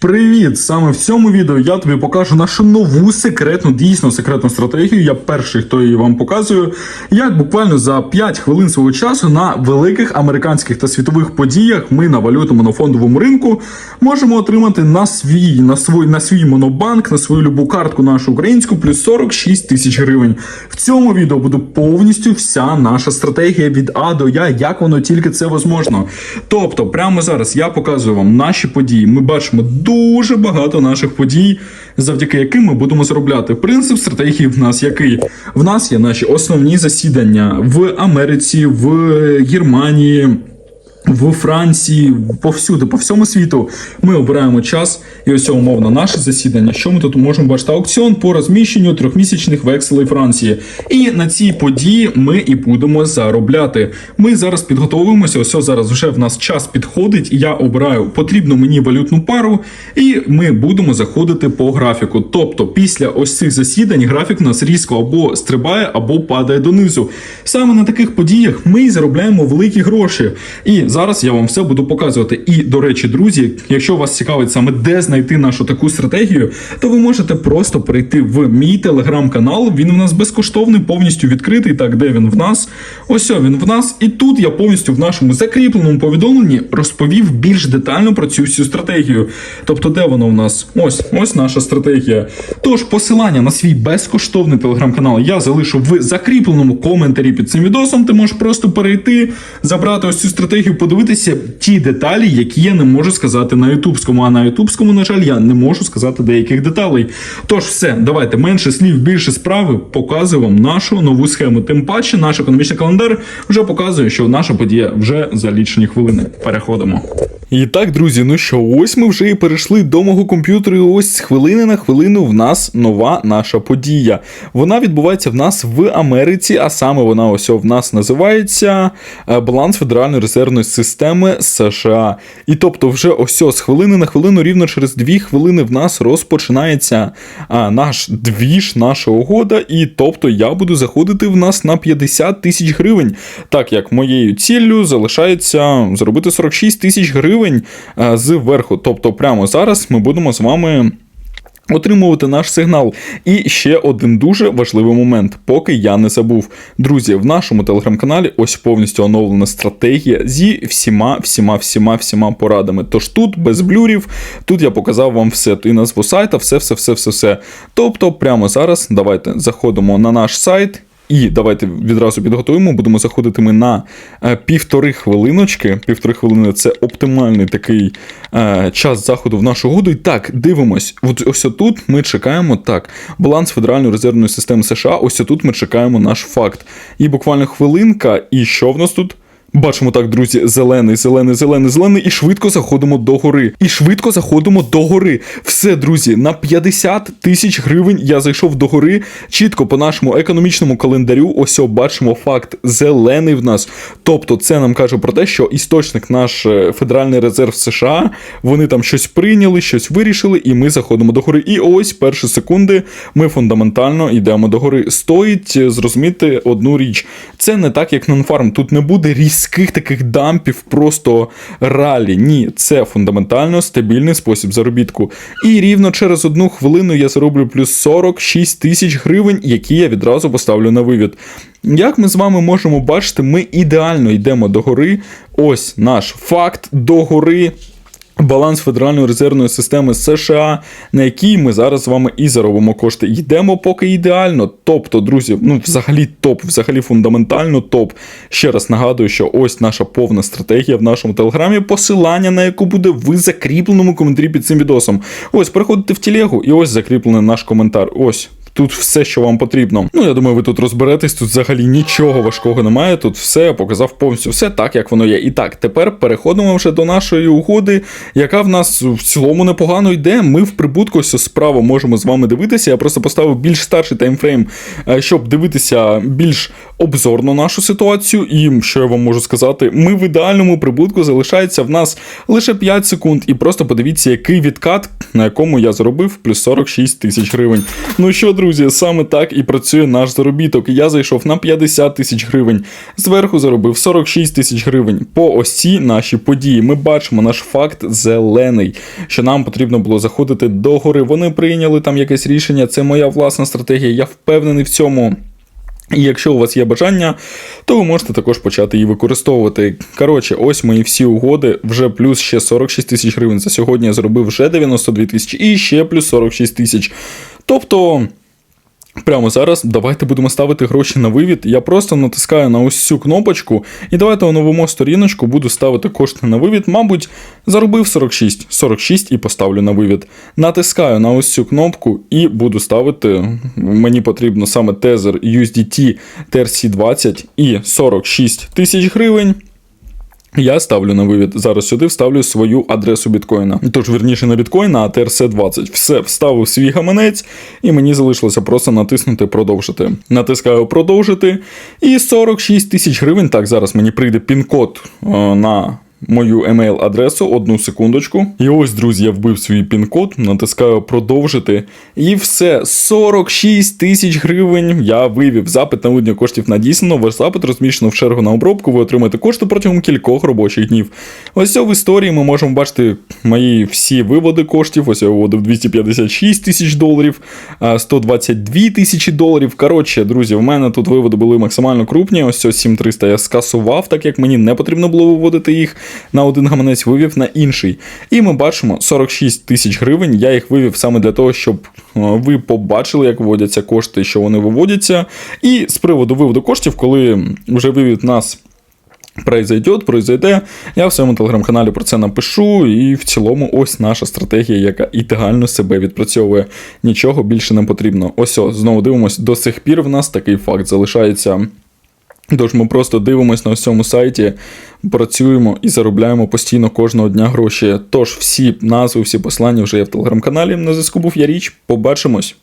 Привіт! Саме в цьому відео я тобі покажу нашу нову секретну, дійсно секретну стратегію. Я перший, хто її вам показую. Як буквально за 5 хвилин свого часу на великих американських та світових подіях ми на валютному на фондовому ринку можемо отримати на свій на свій, на свій монобанк, на свою любу картку нашу українську, плюс 46 тисяч гривень. В цьому відео буде повністю вся наша стратегія від А до Я, як воно тільки це возможно. Тобто, прямо зараз я показую вам наші події. Ми бачимо дуже багато наших подій, завдяки яким ми будемо заробляти. Принцип стратегії в нас який? В нас є наші основні засідання в Америці, в Германії. В Франції, повсюди, по всьому світу ми обираємо час, і ось умовно наше засідання. Що ми тут можемо бачити? Аукціон по розміщенню трьохмісячних векселей Франції. І на цій події ми і будемо заробляти. Ми зараз підготовуємося. Ось зараз вже в нас час підходить. Я обираю потрібну мені валютну пару, і ми будемо заходити по графіку. Тобто, після ось цих засідань графік у нас різко або стрибає, або падає донизу. Саме на таких подіях ми заробляємо великі гроші. І зараз я вам все буду показувати. І до речі, друзі, якщо вас цікавить саме де знайти нашу таку стратегію, то ви можете просто перейти в мій телеграм-канал. Він в нас безкоштовний, повністю відкритий. Так, де він в нас? Ось він в нас. І тут я повністю в нашому закріпленому повідомленні розповів більш детально про цю всю стратегію. Тобто, де воно в нас? Ось, ось наша стратегія. Тож посилання на свій безкоштовний телеграм-канал я залишу в закріпленому коментарі під цим відосом. Ти можеш просто перейти, забрати ось цю стратегію, подивитися ті деталі, які я не можу сказати на ютубському. А на ютубському, на жаль, я не можу сказати деяких деталей. Тож, все, давайте менше слів, більше справи. Показую вам нашу нову схему. Тим паче, наш економічний календар вже показує, що наша подія вже за лічені хвилини. Переходимо. І так, друзі, ну що, ось ми вже і перейшли до мого комп'ютера. і Ось з хвилини на хвилину в нас нова наша подія. Вона відбувається в нас в Америці, а саме вона ось в нас називається е, баланс Федеральної резервної системи США. І тобто, вже ось з хвилини на хвилину, рівно через дві хвилини в нас розпочинається а, наш двіж, наша угода. І тобто я буду заходити в нас на 50 тисяч гривень, так як моєю ціллю залишається зробити 46 тисяч гривень а, зверху. Тобто, прямо зараз ми будемо з вами. Отримувати наш сигнал. І ще один дуже важливий момент, поки я не забув. Друзі, в нашому телеграм-каналі ось повністю оновлена стратегія зі всіма, всіма, всіма, всіма порадами. Тож тут без блюрів, тут я показав вам все. І назву сайта, все, все, все, все, все. Тобто, прямо зараз давайте заходимо на наш сайт. І давайте відразу підготуємо. Будемо заходити ми на е, півтори хвилиночки. Півтори хвилини це оптимальний такий е, час заходу в нашу угоду. І так, дивимось. От ось тут ми чекаємо так. Баланс Федеральної резервної системи США. Ось тут ми чекаємо наш факт. І буквально хвилинка. І що в нас тут? Бачимо так, друзі, зелений, зелений, зелений, зелений, і швидко заходимо до гори. І швидко заходимо до гори. Все, друзі, на 50 тисяч гривень я зайшов до гори. Чітко по нашому економічному календарю. Ось бачимо факт зелений в нас. Тобто, це нам каже про те, що істочник наш е, Федеральний резерв США, вони там щось прийняли, щось вирішили, і ми заходимо до гори. І ось перші секунди ми фундаментально йдемо до гори. Стоїть е, зрозуміти одну річ. Це не так, як нонфарм. Тут не буде різких таких дампів, просто ралі. Ні, це фундаментально стабільний спосіб заробітку. І рівно через одну хвилину я зароблю плюс 46 тисяч гривень, які я відразу поставлю на вивід. Як ми з вами можемо бачити, ми ідеально йдемо до гори. Ось наш факт до гори. Баланс Федеральної резервної системи США, на якій ми зараз з вами і заробимо кошти. Йдемо поки ідеально. Тобто, друзі, ну взагалі топ, взагалі фундаментально топ. Ще раз нагадую, що ось наша повна стратегія в нашому телеграмі, посилання на яку буде в закріпленому коментарі під цим відосом. Ось переходите в телегу, і ось закріплений наш коментар. Ось. Тут все, що вам потрібно. Ну, я думаю, ви тут розберетесь, тут взагалі нічого важкого немає. Тут все я показав повністю все так, як воно є. І так, тепер переходимо вже до нашої угоди, яка в нас в цілому непогано йде. Ми в прибутку ось справа можемо з вами дивитися. Я просто поставив більш старший таймфрейм, е, щоб дивитися більш обзорно нашу ситуацію. І що я вам можу сказати, ми в ідеальному прибутку залишається в нас лише 5 секунд. І просто подивіться, який відкат, на якому я заробив плюс 46 тисяч гривень. Ну що, друзі? Друзі, саме так і працює наш заробіток. Я зайшов на 50 тисяч гривень. Зверху заробив 46 тисяч гривень. По ось цій наші події. Ми бачимо наш факт зелений, що нам потрібно було заходити до гори. Вони прийняли там якесь рішення. Це моя власна стратегія. Я впевнений в цьому. І якщо у вас є бажання, то ви можете також почати її використовувати. Коротше, ось мої всі угоди, вже плюс ще 46 тисяч гривень. За сьогодні я зробив вже 92 тисячі і ще плюс 46 тисяч. Тобто. Прямо зараз давайте будемо ставити гроші на вивід. Я просто натискаю на ось цю кнопочку, і давайте оновимо сторіночку, буду ставити кошти на вивід. Мабуть, заробив 46, 46 і поставлю на вивід. Натискаю на ось цю кнопку і буду ставити. Мені потрібно саме тезер USDT TRC20 і 46 тисяч гривень. Я ставлю на вивід. Зараз сюди вставлю свою адресу біткоїна. Тож, верніше, не біткоїна, а TRC20. Все, вставив свій гаманець, і мені залишилося просто натиснути продовжити. Натискаю продовжити. І 46 тисяч гривень. Так, зараз мені прийде пін-код е, на. Мою емейл-адресу, одну секундочку. І ось, друзі, я вбив свій пін-код, натискаю продовжити. І все, 46 тисяч гривень я вивів. Запит на виведення коштів надіслано. Ваш запит розміщено в чергу на обробку. Ви отримаєте кошти протягом кількох робочих днів. Ось в історії ми можемо бачити мої всі виводи коштів. Ось я виводив 256 тисяч доларів, а 122 тисячі доларів. Коротше, друзі, в мене тут виводи були максимально крупні. Ось ось 7300 я скасував, так як мені не потрібно було виводити їх на один гаманець, вивів на інший. І ми бачимо 46 тисяч гривень. Я їх вивів саме для того, щоб е, ви побачили, як виводяться кошти, що вони виводяться. І з приводу виводу коштів, коли вже вивід нас. Произойдет, произойде. Я в своєму телеграм-каналі про це напишу, і в цілому ось наша стратегія, яка ідеально себе відпрацьовує. Нічого більше не потрібно. Ось, о, знову дивимось, до сих пір в нас такий факт залишається. Тож ми просто дивимось на цьому сайті, працюємо і заробляємо постійно кожного дня гроші. Тож всі назви, всі послання вже є в телеграм-каналі. На зв'язку був я річ. Побачимось.